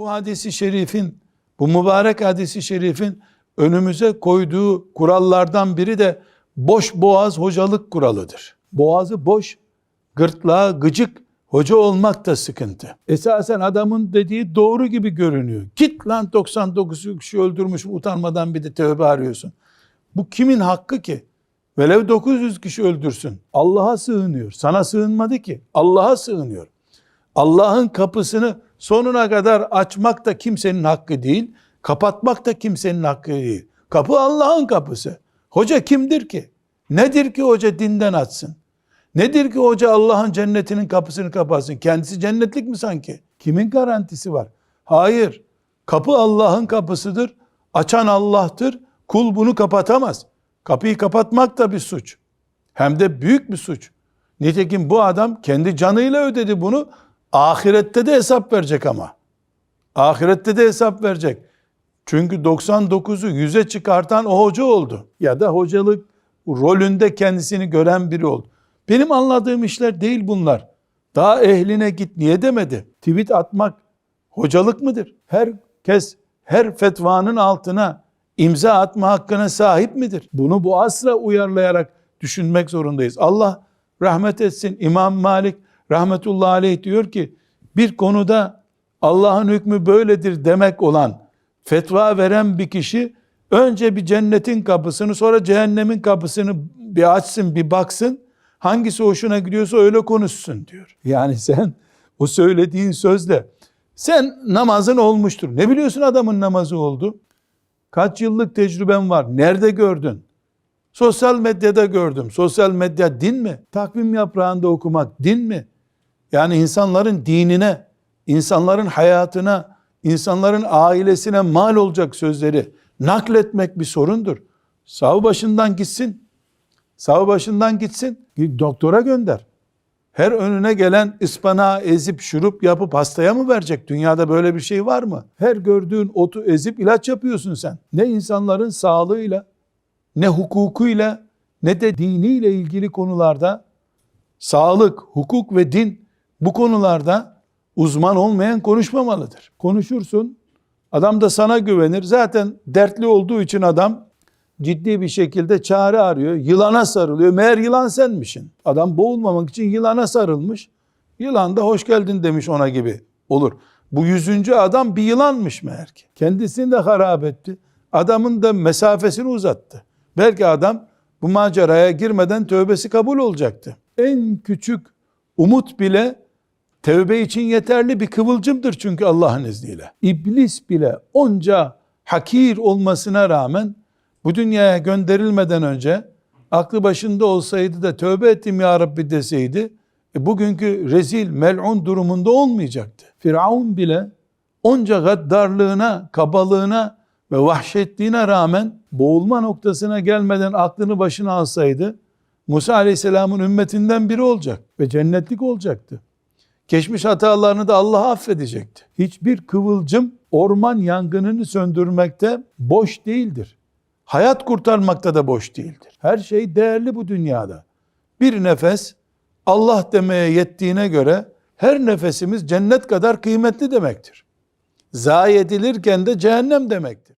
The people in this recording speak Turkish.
Bu hadisi şerifin, bu mübarek hadisi şerifin önümüze koyduğu kurallardan biri de boş boğaz hocalık kuralıdır. Boğazı boş, gırtlağı gıcık hoca olmak da sıkıntı. Esasen adamın dediği doğru gibi görünüyor. Git lan 99 kişi öldürmüş utanmadan bir de tövbe arıyorsun. Bu kimin hakkı ki? Velev 900 kişi öldürsün. Allah'a sığınıyor. Sana sığınmadı ki. Allah'a sığınıyor. Allah'ın kapısını sonuna kadar açmak da kimsenin hakkı değil. Kapatmak da kimsenin hakkı değil. Kapı Allah'ın kapısı. Hoca kimdir ki? Nedir ki hoca dinden açsın? Nedir ki hoca Allah'ın cennetinin kapısını kapatsın? Kendisi cennetlik mi sanki? Kimin garantisi var? Hayır. Kapı Allah'ın kapısıdır. Açan Allah'tır. Kul bunu kapatamaz. Kapıyı kapatmak da bir suç. Hem de büyük bir suç. Nitekim bu adam kendi canıyla ödedi bunu. Ahirette de hesap verecek ama. Ahirette de hesap verecek. Çünkü 99'u 100'e çıkartan o hoca oldu. Ya da hocalık rolünde kendisini gören biri oldu. Benim anladığım işler değil bunlar. Daha ehline git niye demedi? Tweet atmak hocalık mıdır? Herkes her fetvanın altına imza atma hakkına sahip midir? Bunu bu asra uyarlayarak düşünmek zorundayız. Allah rahmet etsin. İmam Malik rahmetullahi aleyh diyor ki bir konuda Allah'ın hükmü böyledir demek olan fetva veren bir kişi önce bir cennetin kapısını sonra cehennemin kapısını bir açsın bir baksın hangisi hoşuna gidiyorsa öyle konuşsun diyor. Yani sen o söylediğin sözle sen namazın olmuştur. Ne biliyorsun adamın namazı oldu? Kaç yıllık tecrüben var? Nerede gördün? Sosyal medyada gördüm. Sosyal medya din mi? Takvim yaprağında okumak din mi? Yani insanların dinine, insanların hayatına, insanların ailesine mal olacak sözleri nakletmek bir sorundur. Sağ başından gitsin. Sağ başından gitsin. Doktora gönder. Her önüne gelen ıspanağı ezip şurup yapıp hastaya mı verecek? Dünyada böyle bir şey var mı? Her gördüğün otu ezip ilaç yapıyorsun sen. Ne insanların sağlığıyla, ne hukukuyla, ne de diniyle ilgili konularda sağlık, hukuk ve din bu konularda uzman olmayan konuşmamalıdır. Konuşursun, adam da sana güvenir. Zaten dertli olduğu için adam ciddi bir şekilde çare arıyor. Yılana sarılıyor. Meğer yılan senmişsin. Adam boğulmamak için yılana sarılmış. Yılan da hoş geldin demiş ona gibi olur. Bu yüzüncü adam bir yılanmış meğer ki. Kendisini de harap etti. Adamın da mesafesini uzattı. Belki adam bu maceraya girmeden tövbesi kabul olacaktı. En küçük umut bile tövbe için yeterli bir kıvılcımdır çünkü Allah'ın izniyle. İblis bile onca hakir olmasına rağmen bu dünyaya gönderilmeden önce aklı başında olsaydı da tövbe ettim ya Rabbi deseydi e, bugünkü rezil mel'un durumunda olmayacaktı. Firavun bile onca gaddarlığına, kabalığına ve vahşetliğine rağmen boğulma noktasına gelmeden aklını başına alsaydı Musa Aleyhisselam'ın ümmetinden biri olacak ve cennetlik olacaktı. Geçmiş hatalarını da Allah affedecekti. Hiçbir kıvılcım orman yangınını söndürmekte boş değildir. Hayat kurtarmakta da boş değildir. Her şey değerli bu dünyada. Bir nefes Allah demeye yettiğine göre her nefesimiz cennet kadar kıymetli demektir. Zayi edilirken de cehennem demektir.